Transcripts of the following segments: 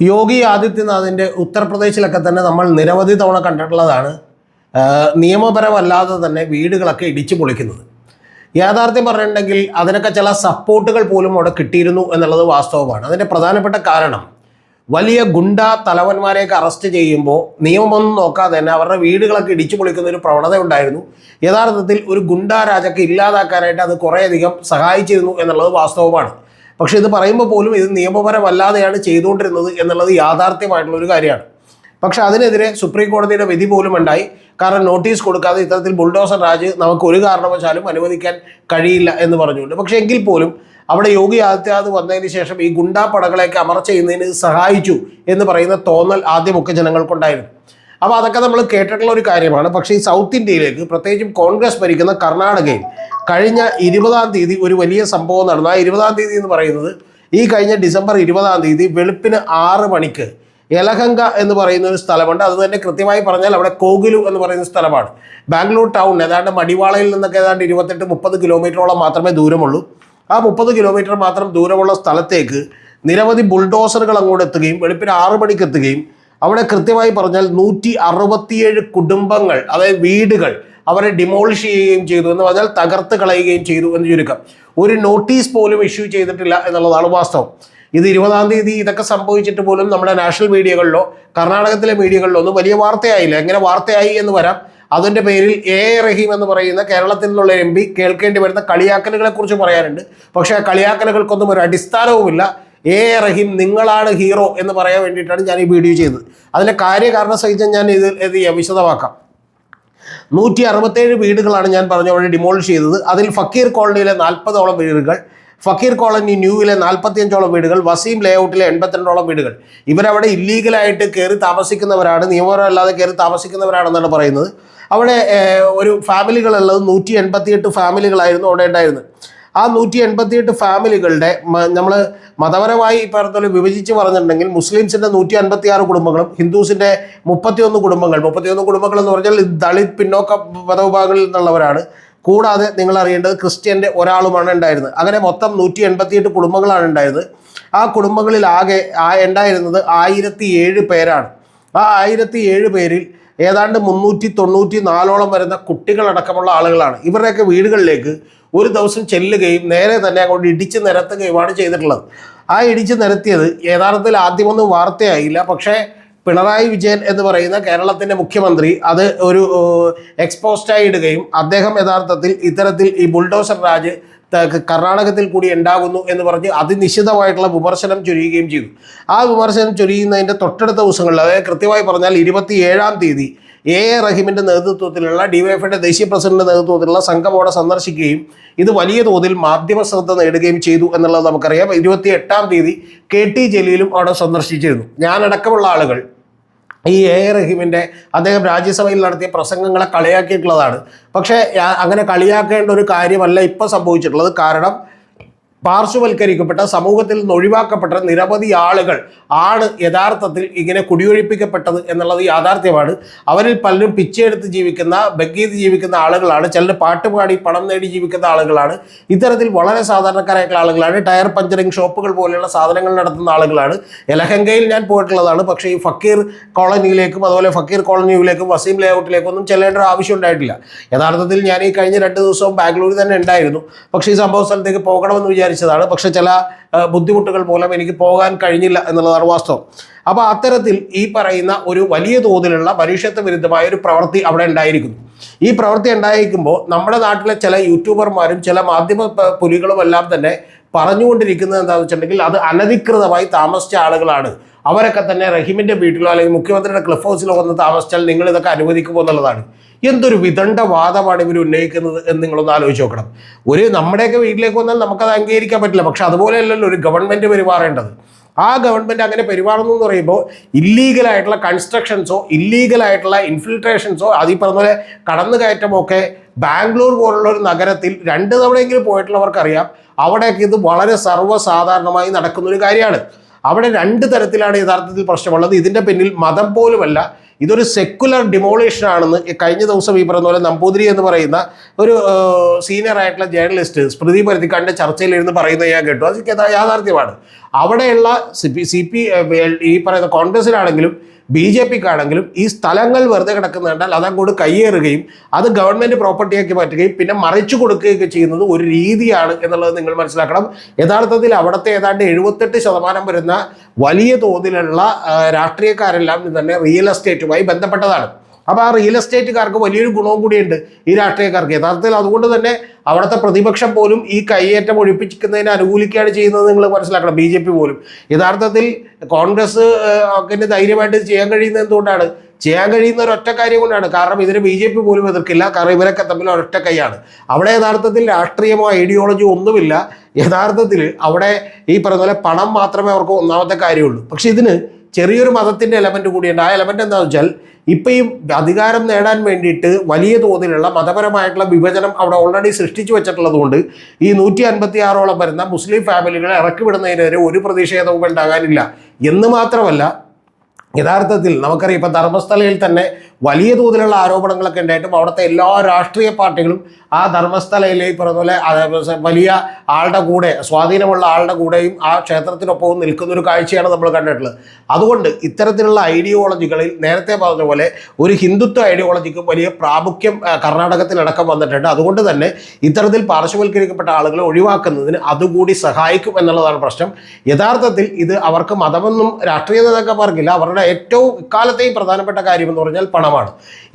യോഗി ആദിത്യനാഥിന്റെ ഉത്തർപ്രദേശിലൊക്കെ തന്നെ നമ്മൾ നിരവധി തവണ കണ്ടിട്ടുള്ളതാണ് നിയമപരമല്ലാതെ തന്നെ വീടുകളൊക്കെ ഇടിച്ചു പൊളിക്കുന്നത്. യാഥാർത്ഥ്യം പറഞ്ഞിട്ടുണ്ടെങ്കിൽ അതിനൊക്കെ ചില സപ്പോർട്ടുകൾ പോലും അവിടെ കിട്ടിയിരുന്നു എന്നുള്ളത് വാസ്തവമാണ്. അതിന്റെ പ്രധാനപ്പെട്ട കാരണം വലിയ ഗുണ്ട തലവന്മാരെയൊക്കെ അറസ്റ്റ് ചെയ്യുമ്പോൾ നിയമമൊന്നും നോക്കാതെ തന്നെ അവരുടെ വീടുകളൊക്കെ ഇടിച്ചു പൊളിക്കുന്ന ഒരു പ്രവണത ഉണ്ടായിരുന്നു. യഥാർത്ഥത്തിൽ ഒരു ഗുണ്ട രാജൊക്കെ ഇല്ലാതാക്കാനായിട്ട് അത് കുറേയധികം സഹായിച്ചിരുന്നു എന്നുള്ളത് വാസ്തവമാണ്. പക്ഷേ ഇത് പറയുമ്പോൾ പോലും ഇത് നിയമപരമല്ലാതെയാണ് ചെയ്തുകൊണ്ടിരുന്നത് എന്നുള്ളത് യാഥാർത്ഥ്യമായിട്ടുള്ള ഒരു കാര്യമാണ്. പക്ഷെ അതിനെതിരെ സുപ്രീം കോടതിയുടെ വിധി പോലും ഉണ്ടായി. കാരണം നോട്ടീസ് കൊടുക്കാതെ ഇത്തരത്തിൽ ബുൾഡോസർ രാജ് നമുക്ക് ഒരു കാരണവശാലും അനുവദിക്കാൻ കഴിയില്ല എന്ന് പറഞ്ഞുകൊണ്ട്. പക്ഷേ എങ്കിൽ പോലും അവിടെ യോഗി ആദിത്യനാഥ് വന്നതിന് ശേഷം ഈ ഗുണ്ടാ പടകളെയൊക്കെ അമർച്ച ചെയ്യുന്നതിന് സഹായിച്ചു എന്ന് പറയുന്ന തോന്നൽ ആദ്യമൊക്കെ ജനങ്ങൾക്കുണ്ടായിരുന്നു. അപ്പോൾ അതൊക്കെ നമ്മൾ കേട്ടിട്ടുള്ള ഒരു കാര്യമാണ്. പക്ഷേ ഈ സൗത്ത് ഇന്ത്യയിലേക്ക് പ്രത്യേകിച്ചും കോൺഗ്രസ് ഭരിക്കുന്ന കർണാടകയിൽ കഴിഞ്ഞ ഇരുപതാം തീയതി ഒരു വലിയ സംഭവം നടന്നു. ആ ഇരുപതാം തീയതി എന്ന് പറയുന്നത് ഈ കഴിഞ്ഞ ഡിസംബർ ഇരുപതാം തീയതി വെളുപ്പിന് ആറ് മണിക്ക് യലഹങ്ക എന്ന് പറയുന്ന ഒരു സ്ഥലമുണ്ട്. അത് തന്നെ കൃത്യമായി പറഞ്ഞാൽ അവിടെ കോഗിലു എന്ന് പറയുന്ന സ്ഥലമാണ്. ബാംഗ്ലൂർ ടൗൺ ഏതാണ്ട് മടിവാളയിൽ നിന്നൊക്കെ ഏതാണ്ട് ഇരുപത്തെട്ട് മുപ്പത് കിലോമീറ്ററോളം മാത്രമേ ദൂരമുള്ളൂ. ആ മുപ്പത് കിലോമീറ്റർ മാത്രം ദൂരമുള്ള സ്ഥലത്തേക്ക് നിരവധി ബുൾഡോസറുകൾ അങ്ങോട്ട് എത്തുകയും വെളുപ്പിന് ആറ് മണിക്ക് എത്തുകയും അവിടെ കൃത്യമായി പറഞ്ഞാൽ നൂറ്റി അറുപത്തിയേഴ് കുടുംബങ്ങൾ അതായത് വീടുകൾ അവരെ ഡിമോളിഷ് ചെയ്യുകയും ചെയ്തു എന്ന് പറഞ്ഞാൽ തകർത്ത് കളയുകയും ചെയ്തു എന്ന് ചുരുക്കം. ഒരു നോട്ടീസ് പോലും ഇഷ്യൂ ചെയ്തിട്ടില്ല എന്നുള്ളതാണ് വാസ്തവം. ഇത് ഇരുപതാം തീയതി ഇതൊക്കെ സംഭവിച്ചിട്ട് പോലും നമ്മുടെ നാഷണൽ മീഡിയകളിലോ കർണാടകത്തിലെ മീഡിയകളിലോ ഒന്നും വലിയ വാർത്തയായില്ല. എങ്ങനെ വാർത്തയായി എന്ന് വരാം. അതിന്റെ പേരിൽ എ റഹീം എന്ന് പറയുന്ന കേരളത്തിൽ നിന്നുള്ള എം പി കേൾക്കേണ്ടി വരുന്ന കളിയാക്കലുകളെ കുറിച്ച് പറയാനുണ്ട്. പക്ഷേ ആ കളിയാക്കലുകൾക്കൊന്നും ഒരു അടിസ്ഥാനവുമില്ല. എ റഹീം നിങ്ങളാണ് ഹീറോ എന്ന് പറയാൻ വേണ്ടിയിട്ടാണ് ഞാൻ ഈ വീഡിയോ ചെയ്തത്. അതിന്റെ കാര്യകാരണ സഹിതം ഞാൻ ഇത് ഇത് വിശദമാക്കാം. നൂറ്റി അറുപത്തേഴ് വീടുകളാണ് ഞാൻ പറഞ്ഞ പോലെ ഡിമോളിഷ് ചെയ്തത്. അതിൽ ഫക്കീർ കോളനിയിലെ നാൽപ്പതോളം വീടുകൾ ഫക്കീർ കോളനി ന്യൂവിലെ നാൽപ്പത്തിയഞ്ചോളം വീടുകൾ വസീം ലേഔട്ടിലെ എൺപത്തിരണ്ടോളം വീടുകൾ. ഇവരവിടെ ഇല്ലീഗലായിട്ട് കയറി താമസിക്കുന്നവരാണ് നിയമപരമല്ലാതെ കയറി താമസിക്കുന്നവരാണെന്നാണ് പറയുന്നത്. അവിടെ ഒരു ഫാമിലികളുള്ളത് നൂറ്റി എൺപത്തിയെട്ട് ഫാമിലികളായിരുന്നു അവിടെ ഉണ്ടായിരുന്നത്. ആ നൂറ്റി എൺപത്തിയെട്ട് ഫാമിലികളുടെ നമ്മൾ മതപരമായി പറഞ്ഞ വിഭജിച്ച് പറഞ്ഞിട്ടുണ്ടെങ്കിൽ മുസ്ലിംസിന്റെ നൂറ്റി അൻപത്തി ആറ് കുടുംബങ്ങളും ഹിന്ദുസിന്റെ മുപ്പത്തിയൊന്ന് കുടുംബങ്ങൾ. മുപ്പത്തിയൊന്ന് കുടുംബങ്ങൾ എന്ന് പറഞ്ഞാൽ ദളിത് പിന്നോക്ക മതവിഭാഗങ്ങളിൽ നിന്നുള്ളവരാണ്. കൂടാതെ നിങ്ങൾ അറിയേണ്ടത് ക്രിസ്ത്യന്റെ ഒരാളുമാണ് ഉണ്ടായിരുന്നത്. അങ്ങനെ മൊത്തം നൂറ്റി എൺപത്തിയെട്ട് കുടുംബങ്ങളാണ് ഉണ്ടായിരുന്നത് ആ കുടുംബങ്ങളിൽ ആകെ ഉണ്ടായിരുന്നത് ആയിരത്തി ഏഴ് പേരാണ്. ആ ആയിരത്തി ഏഴ് പേരിൽ ഏതാണ്ട് മുന്നൂറ്റി തൊണ്ണൂറ്റി നാലോളം വരുന്ന കുട്ടികളടക്കമുള്ള ആളുകളാണ്. ഇവരുടെയൊക്കെ വീടുകളിലേക്ക് ഒരു ദിവസം ചെല്ലുകയും നേരെ തന്നെ അങ്ങോട്ട് ഇടിച്ച് നിരത്തുകയുമാണ് ചെയ്തിട്ടുള്ളത്. ആ ഇടിച്ച് നിരത്തിയത് യഥാർത്ഥത്തിൽ ആദ്യമൊന്നും വാർത്തയായില്ല. പക്ഷേ പിണറായി വിജയൻ എന്ന് പറയുന്ന കേരളത്തിന്റെ മുഖ്യമന്ത്രി അത് ഒരു എക്സ്പോസ്റ്റായി ഇടുകയും അദ്ദേഹം യഥാർത്ഥത്തിൽ ഇത്തരത്തിൽ ഈ ബുൾഡോസർ രാജ് കർണാടകത്തിൽ കൂടി ഉണ്ടാകുന്നു എന്ന് പറഞ്ഞ് അതിനിശ്ചിതമായിട്ടുള്ള വിമർശനം ചൊരിയുകയും ചെയ്തു. ആ വിമർശനം ചൊരിയുന്നതിന്റെ തൊട്ടടുത്ത ദിവസങ്ങളിൽ അതായത് കൃത്യമായി പറഞ്ഞാൽ ഇരുപത്തി ഏഴാം തീയതി എ എ റഹീമിന്റെ നേതൃത്വത്തിലുള്ള ഡിവൈഎഫിന്റെ ദേശീയ പ്രസിഡന്റിന്റെ നേതൃത്വത്തിലുള്ള സംഘം അവിടെ സന്ദർശിക്കുകയും ഇത് വലിയ തോതിൽ മാധ്യമ ശ്രദ്ധ നേടുകയും ചെയ്തു എന്നുള്ളത് നമുക്കറിയാം. ഇരുപത്തി എട്ടാം തീയതി കെ ടി ജലീലും അവിടെ സന്ദർശിച്ചിരുന്നു. ഞാനടക്കമുള്ള ആളുകൾ ഈ എ എ റഹീമിന്റെ അദ്ദേഹം രാജ്യസഭയിൽ നടത്തിയ പ്രസംഗങ്ങളെ കളിയാക്കിയിട്ടുള്ളതാണ്. പക്ഷേ അങ്ങനെ കളിയാക്കേണ്ട ഒരു കാര്യമല്ല ഇപ്പോൾ സംഭവിച്ചിട്ടുള്ളത്. കാരണം പാർശ്വവൽക്കരിക്കപ്പെട്ട സമൂഹത്തിൽ നിന്ന് ഒഴിവാക്കപ്പെട്ട നിരവധി ആളുകൾ ആണ് യഥാർത്ഥത്തിൽ ഇങ്ങനെ കുടിയൊഴിപ്പിക്കപ്പെട്ടത് എന്നുള്ളത് യാഥാർത്ഥ്യമാണ്. അവരിൽ പലരും പിച്ചെടുത്ത് ജീവിക്കുന്ന ബഗ്ഗീത് ജീവിക്കുന്ന ആളുകളാണ് ചിലർ പാട്ടുപാടി പണം നേടി ജീവിക്കുന്ന ആളുകളാണ് ഇത്തരത്തിൽ വളരെ സാധാരണക്കാരായിട്ടുള്ള ആളുകളാണ് ടയർ പഞ്ചറിങ് ഷോപ്പുകൾ പോലെയുള്ള സാധനങ്ങൾ നടത്തുന്ന ആളുകളാണ്. യലഹങ്കയിൽ ഞാൻ പോയിട്ടുള്ളതാണ് പക്ഷേ ഈ ഫക്കീർ കോളനിയിലേക്കും അതുപോലെ ഫക്കീർ കോളനിയിലേക്കും വസീം ലേഔട്ടിലേക്കും ഒന്നും ചെല്ലേണ്ട ആവശ്യം ഉണ്ടായിട്ടില്ല. യഥാർത്ഥത്തിൽ ഞാൻ ഈ കഴിഞ്ഞ രണ്ട് ദിവസവും ബാംഗ്ലൂരിൽ തന്നെ ഉണ്ടായിരുന്നു. പക്ഷേ ഈ സംഭവ സ്ഥലത്തേക്ക് പോകണമെന്ന് വിചാരിച്ചതാണ് പക്ഷെ ചില ബുദ്ധിമുട്ടുകൾ മൂലം എനിക്ക് പോകാൻ കഴിഞ്ഞില്ല എന്നുള്ളതാണ് വാസ്തവം. അപ്പോൾ അത്തരത്തിൽ ഈ പറയുന്ന ഒരു വലിയ തോതിലുള്ള മനുഷ്യത്വ വിരുദ്ധമായ ഒരു പ്രവൃത്തി അവിടെ ഉണ്ടായിരിക്കുന്നു. ഈ പ്രവൃത്തി ഉണ്ടായിരിക്കുമ്പോൾ നമ്മുടെ നാട്ടിലെ ചില യൂട്യൂബർമാരും ചില മാധ്യമ പുലികളും എല്ലാം തന്നെ പറഞ്ഞുകൊണ്ടിരിക്കുന്നത് എന്താണെന്ന് വെച്ചിട്ടുണ്ടെങ്കിൽ അത് അനധികൃതമായി താമസിച്ച ആളുകളാണ്. അവരൊക്കെ തന്നെ റഹീമിന്റെ വീട്ടിലോ അല്ലെങ്കിൽ മുഖ്യമന്ത്രിയുടെ ക്ലിഫ് ഹൗസിലോ വന്ന് താമസിച്ചാൽ നിങ്ങൾ ഇതൊക്കെ അനുവദിക്കുമോ എന്നുള്ളതാണ്. എന്തൊരു വിദണ്ഡ വാദമാണ് ഇവർ ഉന്നയിക്കുന്നത് എന്ന് നിങ്ങളൊന്ന് ആലോചിച്ച് നോക്കണം. ഒരു നമ്മുടെയൊക്കെ വീട്ടിലേക്ക് വന്നാൽ നമുക്കത് അംഗീകരിക്കാൻ പറ്റില്ല. പക്ഷെ അതുപോലെയല്ലല്ലോ ഒരു ഗവൺമെന്റ് പെരുമാറേണ്ടത്. ആ ഗവൺമെന്റ് അങ്ങനെ പെരുമാറുന്നു എന്ന് പറയുമ്പോൾ ഇല്ലീഗലായിട്ടുള്ള കൺസ്ട്രക്ഷൻസോ ഇല്ലീഗലായിട്ടുള്ള ഇൻഫിൽട്രേഷൻസോ അത് പറഞ്ഞ പോലെ കടന്നുകയറ്റമോ ഒക്കെ ബാംഗ്ലൂർ പോലുള്ള ഒരു നഗരത്തിൽ രണ്ട് തവണയെങ്കിലും പോയിട്ടുള്ളവർക്കറിയാം. അവിടെയൊക്കെ ഇത് വളരെ സർവസാധാരണമായി നടക്കുന്ന ഒരു കാര്യമാണ്. അവിടെ രണ്ട് തരത്തിലാണ് യഥാർത്ഥത്തിൽ പ്രശ്നമുള്ളത്. ഇതിന്റെ പിന്നിൽ മതം പോലുമല്ല. ഇതൊരു സെക്കുലർ ഡിമോളേഷൻ ആണെന്ന് കഴിഞ്ഞ ദിവസം ഈ പറഞ്ഞ പോലെ നമ്പൂതിരി എന്ന് പറയുന്ന ഒരു സീനിയർ ആയിട്ടുള്ള ജേർണലിസ്റ്റ് സ്മൃതി ചർച്ചയിൽ ചർച്ചയിലിരുന്ന് പറയുന്നത് ഞാൻ കേട്ടു. അത് യാഥാർത്ഥ്യമാണ്. അവിടെയുള്ള സി പി ഈ പറയുന്ന കോൺഗ്രസിലാണെങ്കിലും ബി ജെ പിക്കാണെങ്കിലും ഈ സ്ഥലങ്ങൾ വെറുതെ കിടക്കുന്ന കണ്ടാൽ അതങ്ങോട്ട് കയ്യേറുകയും അത് ഗവൺമെന്റ് പ്രോപ്പർട്ടിയാക്കി മാറ്റുകയും പിന്നെ മറിച്ചു കൊടുക്കുകയൊക്കെ ചെയ്യുന്നത് ഒരു രീതിയാണ് എന്നുള്ളത് നിങ്ങൾ മനസ്സിലാക്കണം. യഥാർത്ഥത്തിൽ അവിടുത്തെ ഏതാണ്ട് എഴുപത്തെട്ട് ശതമാനം വരുന്ന വലിയ തോതിലുള്ള രാഷ്ട്രീയക്കാരെല്ലാം തന്നെ റിയൽ എസ്റ്റേറ്റുമായി ബന്ധപ്പെട്ടതാണ്. അപ്പോൾ ആ റിയൽ എസ്റ്റേറ്റുകാർക്ക് വലിയൊരു ഗുണവും കൂടിയുണ്ട് ഈ രാഷ്ട്രീയക്കാർക്ക്. യഥാർത്ഥത്തിൽ അതുകൊണ്ട് തന്നെ അവിടുത്തെ പ്രതിപക്ഷം പോലും ഈ കയ്യേറ്റം ഒഴിപ്പിക്കുന്നതിനെ അനുകൂലിക്കുകയാണ് ചെയ്യുന്നത് നിങ്ങൾ മനസ്സിലാക്കണം ബി ജെ പി പോലും. യഥാർത്ഥത്തിൽ കോൺഗ്രസ് ഒക്കെ ധൈര്യമായിട്ട് ചെയ്യാൻ കഴിയുന്നത് എന്തുകൊണ്ടാണ്? ചെയ്യാൻ കഴിയുന്ന ഒരു ഒറ്റ കാര്യം കൊണ്ടാണ്. കാരണം ഇതിന് ബി ജെ പി പോലും എതിർക്കില്ല. കാരണം ഇവരൊക്കെ തമ്മിൽ ഒരൊറ്റ കൈയാണ്. അവിടെ യഥാർത്ഥത്തിൽ രാഷ്ട്രീയമോ ഐഡിയോളജിയോ ഒന്നുമില്ല. യഥാർത്ഥത്തിൽ അവിടെ ഈ പറഞ്ഞ പോലെ പണം മാത്രമേ അവർക്ക് ഒന്നാമത്തെ കാര്യമുള്ളൂ. പക്ഷെ ഇതിന് ചെറിയൊരു മതത്തിന്റെ എലമെന്റ് കൂടിയുണ്ട്. ആ എലമെന്റ് എന്താണെന്ന് വെച്ചാൽ ഇപ്പം ഈ അധികാരം നേടാൻ വേണ്ടിയിട്ട് വലിയ തോതിലുള്ള മതപരമായിട്ടുള്ള വിഭജനം അവിടെ ഓൾറെഡി സൃഷ്ടിച്ചു വെച്ചിട്ടുള്ളതുകൊണ്ട് ഈ നൂറ്റി അൻപത്തി ആറോളം വരുന്ന മുസ്ലിം ഫാമിലികളെ ഇറക്കി വിടുന്നതിനെതിരെ ഒരു പ്രതിഷേധവും ഉണ്ടാകാനില്ല. എന്ന് മാത്രമല്ല യഥാർത്ഥത്തിൽ നമുക്കറിയാം ഇപ്പം ധർമ്മസ്ഥലയിൽ തന്നെ വലിയ തോതിലുള്ള ആരോപണങ്ങളൊക്കെ ഉണ്ടായിട്ടും അവിടുത്തെ എല്ലാ രാഷ്ട്രീയ പാർട്ടികളും ആ ധർമ്മസ്ഥലയിലെ ഈ പറഞ്ഞ പോലെ വലിയ ആളുടെ കൂടെ സ്വാധീനമുള്ള ആളുടെ കൂടെയും ആ ക്ഷേത്രത്തിനൊപ്പവും നിൽക്കുന്ന ഒരു കാഴ്ചയാണ് നമ്മൾ കണ്ടിട്ടുള്ളത്. അതുകൊണ്ട് ഇത്തരത്തിലുള്ള ഐഡിയോളജികളിൽ നേരത്തെ പറഞ്ഞ പോലെ ഒരു ഹിന്ദുത്വ ഐഡിയോളജിക്കും വലിയ പ്രാമുഖ്യം കർണാടകത്തിലടക്കം വന്നിട്ടുണ്ട്. അതുകൊണ്ട് തന്നെ ഇത്തരത്തിൽ പാർശ്വവൽക്കരിക്കപ്പെട്ട ആളുകളെ ഒഴിവാക്കുന്നതിന് അതുകൂടി സഹായിക്കും എന്നുള്ളതാണ് പ്രശ്നം. യഥാർത്ഥത്തിൽ ഇത് അവർക്ക് മതമൊന്നും രാഷ്ട്രീയ നേതാക്കന്മാർക്കില്ല അവരുടെ ഏറ്റവും ഇക്കാലത്തെയും പ്രധാനപ്പെട്ട കാര്യം എന്ന് പറഞ്ഞാൽ പണമാണ്.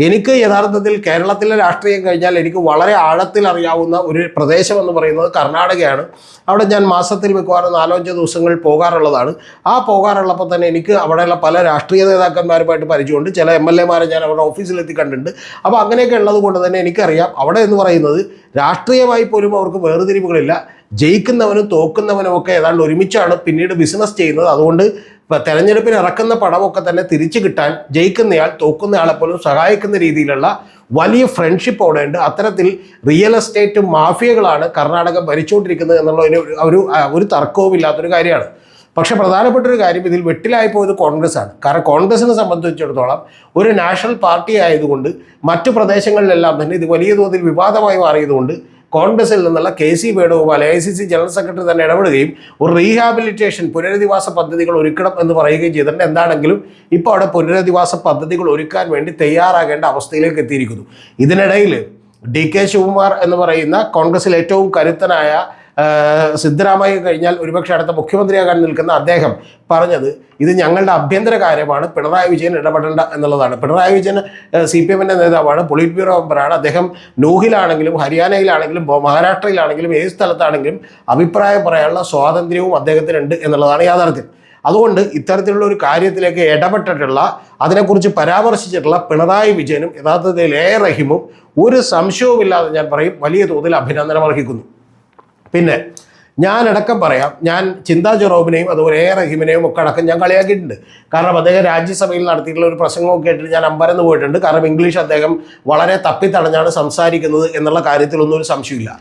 എനിക്ക് യഥാർത്ഥത്തിൽ കേരളത്തിലെ രാഷ്ട്രീയം കഴിഞ്ഞാൽ എനിക്ക് വളരെ ആഴത്തിൽ അറിയാവുന്ന ഒരു പ്രദേശം എന്ന് പറയുന്നത് കർണാടകയാണ്. അവിടെ ഞാൻ മാസത്തിൽ മിക്കവാറും നാലോ അഞ്ചോ ദിവസങ്ങൾ പോകാറുള്ളതാണ്. ആ പോകാറുള്ളപ്പോൾ തന്നെ എനിക്ക് അവിടെയുള്ള പല രാഷ്ട്രീയ നേതാക്കന്മാരുമായിട്ട് പരിചയമുണ്ട്. ചില എം എൽ എമാരെ ഞാൻ അവിടെ ഓഫീസിലെത്തി കണ്ടിട്ടുണ്ട്. അപ്പോൾ അങ്ങനെയൊക്കെ ഉള്ളത് കൊണ്ട് തന്നെ എനിക്കറിയാം അവിടെ എന്ന് പറയുന്നത് രാഷ്ട്രീയമായി പോലും അവർക്ക് വേർതിരിവുകളില്ല. ജയിക്കുന്നവനും തോക്കുന്നവനും ഒക്കെ ഏതാണ്ട് ഒരുമിച്ചാണ് പിന്നീട് ബിസിനസ് ചെയ്യുന്നത്. അതുകൊണ്ട് ഇപ്പം തെരഞ്ഞെടുപ്പിന് ഇറക്കുന്ന പടമൊക്കെ തന്നെ തിരിച്ചു കിട്ടാൻ ജയിക്കുന്നയാൾ തോക്കുന്നയാളെ പോലും സഹായിക്കുന്ന രീതിയിലുള്ള വലിയ ഫ്രണ്ട്ഷിപ്പ് അവിടെ ഉണ്ട്. അത്തരത്തിൽ റിയൽ എസ്റ്റേറ്റ് മാഫിയകളാണ് കർണാടക ഭരിച്ചുകൊണ്ടിരിക്കുന്നത് എന്നുള്ള ഒരു- ഒരു ഒരു തർക്കവും ഇല്ലാത്തൊരു കാര്യമാണ്. പക്ഷെ പ്രധാനപ്പെട്ട ഒരു കാര്യം ഇതിൽ വെട്ടിലായി പോയത് കോൺഗ്രസ് ആണ് കാരണം കോൺഗ്രസിനെ സംബന്ധിച്ചിടത്തോളം ഒരു നാഷണൽ പാർട്ടി ആയതുകൊണ്ട് മറ്റു പ്രദേശങ്ങളിലെല്ലാം തന്നെ ഇത് വലിയ തോതിൽ വിവാദമായി മാറിയതുകൊണ്ട് കോൺഗ്രസിൽ നിന്നുള്ള K C Venugopal A I C C general secretary തന്നെ ഇടപെടുകയും ഒരു റീഹാബിലിറ്റേഷൻ പുനരധിവാസ പദ്ധതികൾ ഒരുക്കണം എന്ന് പറയുകയും ചെയ്തിട്ടുണ്ട്. എന്താണെങ്കിലും ഇപ്പോൾ അവിടെ പുനരധിവാസ പദ്ധതികൾ ഒരുക്കാൻ വേണ്ടി തയ്യാറാകേണ്ട അവസ്ഥയിലേക്ക് എത്തിയിരിക്കുന്നു. ഇതിനിടയിൽ ഡി കെ ശിവകുമാർ എന്ന് പറയുന്ന കോൺഗ്രസിൽ ഏറ്റവും കരുത്തനായ സിദ്ധരാമയ്യ കഴിഞ്ഞാൽ ഒരുപക്ഷെ അടുത്ത മുഖ്യമന്ത്രിയാകാൻ നിൽക്കുന്ന അദ്ദേഹം പറഞ്ഞത് ഇത് ഞങ്ങളുടെ ആഭ്യന്തര കാര്യമാണ് പിണറായി വിജയൻ ഇടപെടേണ്ട എന്നുള്ളതാണ്. പിണറായി വിജയൻ സി പി എമ്മിന്റെ നേതാവാണ് പൊളിറ്റ് ബ്യൂറോ മെമ്പറാണ്. അദ്ദേഹം നൂഹിലാണെങ്കിലും ഹരിയാനയിലാണെങ്കിലും മഹാരാഷ്ട്രയിലാണെങ്കിലും ഏത് സ്ഥലത്താണെങ്കിലും അഭിപ്രായം പറയാനുള്ള സ്വാതന്ത്ര്യവും അദ്ദേഹത്തിനുണ്ട് എന്നുള്ളതാണ് യാഥാർത്ഥ്യം. അതുകൊണ്ട് ഇത്തരത്തിലുള്ള ഒരു കാര്യത്തിലേക്ക് ഇടപെട്ടിട്ടുള്ള അതിനെക്കുറിച്ച് പരാമർശിച്ചിട്ടുള്ള പിണറായി വിജയനും യഥാർത്ഥത്തിൽ എ. റഹീമും ഒരു സംശയവുമില്ലാതെ ഞാൻ പറയും വലിയ തോതിൽ അഭിനന്ദനം അർഹിക്കുന്നു. പിന്നെ ഞാൻ അടക്കം പറയാം ഞാൻ ചിന്താ ജെറോബിനെയും അതുപോലെ എ റഹീമിനെയും ഒക്കെ അടക്കം ഞാൻ കളിയാക്കിയിട്ടുണ്ട്. കാരണം അദ്ദേഹം രാജ്യസഭയിൽ നടത്തിയിട്ടുള്ള ഒരു പ്രസംഗമൊക്കെ കേട്ടിട്ട് ഞാൻ അമ്പരന്ന് പോയിട്ടുണ്ട്. കാരണം ഇംഗ്ലീഷ് അദ്ദേഹം വളരെ തപ്പിത്തടഞ്ഞാണ് സംസാരിക്കുന്നത് എന്നുള്ള കാര്യത്തിലൊന്നും ഒരു സംശയമില്ല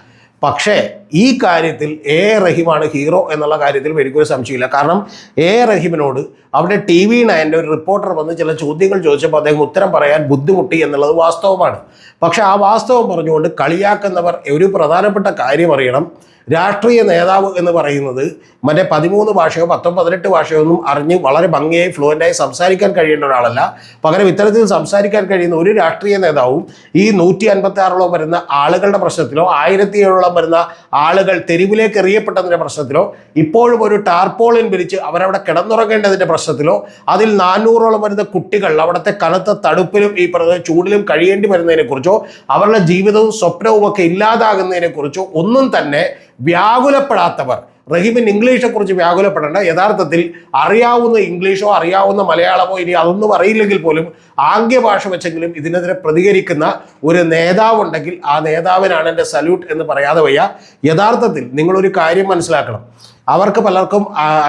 പക്ഷേ ഈ കാര്യത്തിൽ എ റഹീമാണ് ഹീറോ എന്നുള്ള കാര്യത്തിൽ എനിക്കൊരു സംശയമില്ല. കാരണം എ റഹീമിനോട് അവിടെ ടി വി നയന്റെ ഒരു റിപ്പോർട്ടർ വന്ന് ചില ചോദ്യങ്ങൾ ചോദിച്ചപ്പോൾ അദ്ദേഹം ഉത്തരം പറയാൻ ബുദ്ധിമുട്ടി എന്നുള്ളത് വാസ്തവമാണ്. പക്ഷെ ആ വാസ്തവം പറഞ്ഞുകൊണ്ട് കളിയാക്കുന്നവർ ഒരു പ്രധാനപ്പെട്ട കാര്യം അറിയണം. രാഷ്ട്രീയ നേതാവ് എന്ന് പറയുന്നത് മറ്റേ പതിമൂന്ന് ഭാഷയോ പത്തോ പതിനെട്ട് ഭാഷയോ ഒന്നും അറിഞ്ഞ് വളരെ ഭംഗിയായി ഫ്ലുവന്റായി സംസാരിക്കാൻ കഴിയേണ്ട ഒരാളല്ല. പകരം ഇത്തരത്തിൽ സംസാരിക്കാൻ കഴിയുന്ന ഒരു രാഷ്ട്രീയ നേതാവും ഈ നൂറ്റി അൻപത്തി ആറോളം വരുന്ന ആളുകളുടെ പ്രശ്നത്തിലോ ആയിരത്തി ഏഴോളം വരുന്ന ആളുകൾ തെരുവിലേക്ക് എറിയപ്പെട്ടതിന്റെ പ്രശ്നത്തിലോ ഇപ്പോഴും ഒരു ടാർപോളിൻ പിരിച്ച് അവരവിടെ കിടന്നുറങ്ങേണ്ടതിന്റെ പ്രശ്നത്തിലോ അതിൽ നാനൂറോളം വരുന്ന കുട്ടികൾ അവിടുത്തെ കനത്ത തണുപ്പിലും ഈ പറഞ്ഞ ചൂടിലും കഴിയേണ്ടി വരുന്നതിനെക്കുറിച്ചോ അവരുടെ ജീവിതവും സ്വപ്നവും ഒക്കെ ഇല്ലാതാകുന്നതിനെക്കുറിച്ചോ ഒന്നും തന്നെ വ്യാകുലപ്പെടാത്തവർ റഹീമിൻ ഇംഗ്ലീഷെ കുറിച്ച് വ്യാകുലപ്പെടേണ്ട. യഥാർത്ഥത്തിൽ അറിയാവുന്ന ഇംഗ്ലീഷോ അറിയാവുന്ന മലയാളമോ ഇനി അതൊന്നും അറിയില്ലെങ്കിൽ പോലും ആംഗ്യ ഭാഷ വെച്ചെങ്കിലും ഇതിനെതിരെ പ്രതികരിക്കുന്ന ഒരു നേതാവുണ്ടെങ്കിൽ ആ നേതാവിനാണ് എന്റെ സല്യൂട്ട് എന്ന് പറയാതെ വയ്യ. യഥാർത്ഥത്തിൽ നിങ്ങളൊരു കാര്യം മനസ്സിലാക്കണം. അവർക്ക് പലർക്കും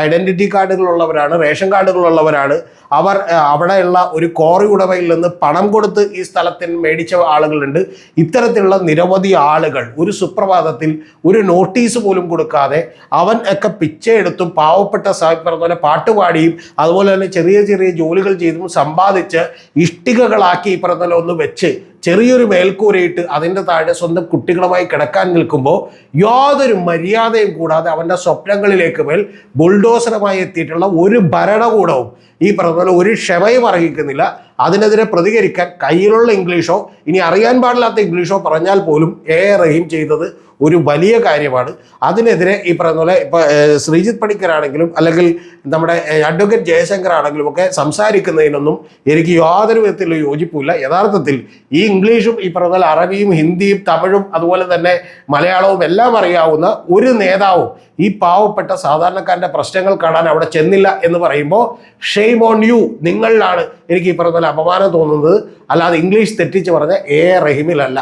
ഐഡന്റിറ്റി കാർഡുകളുള്ളവരാണ് റേഷൻ കാർഡുകളുള്ളവരാണ്. അവർ അവിടെയുള്ള ഒരു കോറി ഉടമയിൽ നിന്ന് പണം കൊടുത്ത് ഈ സ്ഥലത്തിന് മേടിച്ച ആളുകളുണ്ട്. ഇത്തരത്തിലുള്ള നിരവധി ആളുകൾ ഒരു സുപ്രഭാതത്തിൽ ഒരു നോട്ടീസ് പോലും കൊടുക്കാതെ അവൻ ഒക്കെ പിച്ചയെടുത്തും പാവപ്പെട്ട സാഹിബ് പറഞ്ഞ പാട്ടുപാടിയും അതുപോലെ തന്നെ ചെറിയ ചെറിയ ജോലികൾ ചെയ്തും സമ്പാദിച്ച് ഇഷ്ടികകളാക്കി ഈ പറഞ്ഞ ഒന്ന് വെച്ച് ചെറിയൊരു മേൽക്കൂരയിട്ട് അതിന്റെ താഴെ സ്വന്തം കുട്ടികളുമായി കിടക്കാൻ നിൽക്കുമ്പോൾ യാതൊരു മര്യാദയും കൂടാതെ അവന്റെ സ്വപ്നങ്ങളിലേക്ക് മേൽ ബുൾഡോസറുമായി എത്തിയിട്ടുള്ള ഒരു ഭരണകൂടവും ഈ പറഞ്ഞ ഒരു ക്ഷമയും അർഹിക്കുന്നില്ല. അതിനെതിരെ പ്രതികരിക്കാൻ കയ്യിലുള്ള ഇംഗ്ലീഷോ ഇനി അറിയാൻ പാടില്ലാത്ത ഇംഗ്ലീഷോ പറഞ്ഞാൽ പോലും എ റഹീം ചെയ്തത് ഒരു വലിയ കാര്യമാണ്. അതിനെതിരെ ഈ പറയുന്ന പോലെ ഇപ്പോൾ ശ്രീജിത്ത് പണിക്കരാണെങ്കിലും അല്ലെങ്കിൽ നമ്മുടെ അഡ്വക്കേറ്റ് ജയശങ്കർ ആണെങ്കിലും ഒക്കെ സംസാരിക്കുന്നതിനൊന്നും എനിക്ക് യാതൊരു വിധത്തിലുള്ള യോജിപ്പില്ല യഥാർത്ഥത്തിൽ ഈ ഇംഗ്ലീഷും ഈ പറയുന്ന പോലെ അറബിയും ഹിന്ദിയും തമിഴും അതുപോലെ തന്നെ മലയാളവും എല്ലാം അറിയാവുന്ന ഒരു നേതാവും ഈ പാവപ്പെട്ട സാധാരണക്കാരന്റെ പ്രശ്നങ്ങൾ കാണാൻ അവിടെ ചെന്നില്ല എന്ന് പറയുമ്പോൾ ഷെയ്ം ഓൺ യു നിങ്ങളിലാണ് എനിക്ക് ഈ പറഞ്ഞ പോലെ അപമാനം തോന്നുന്നത്. അല്ലാതെ ഇംഗ്ലീഷ് തെറ്റിച്ച് പറഞ്ഞ എ റഹിമിലല്ല.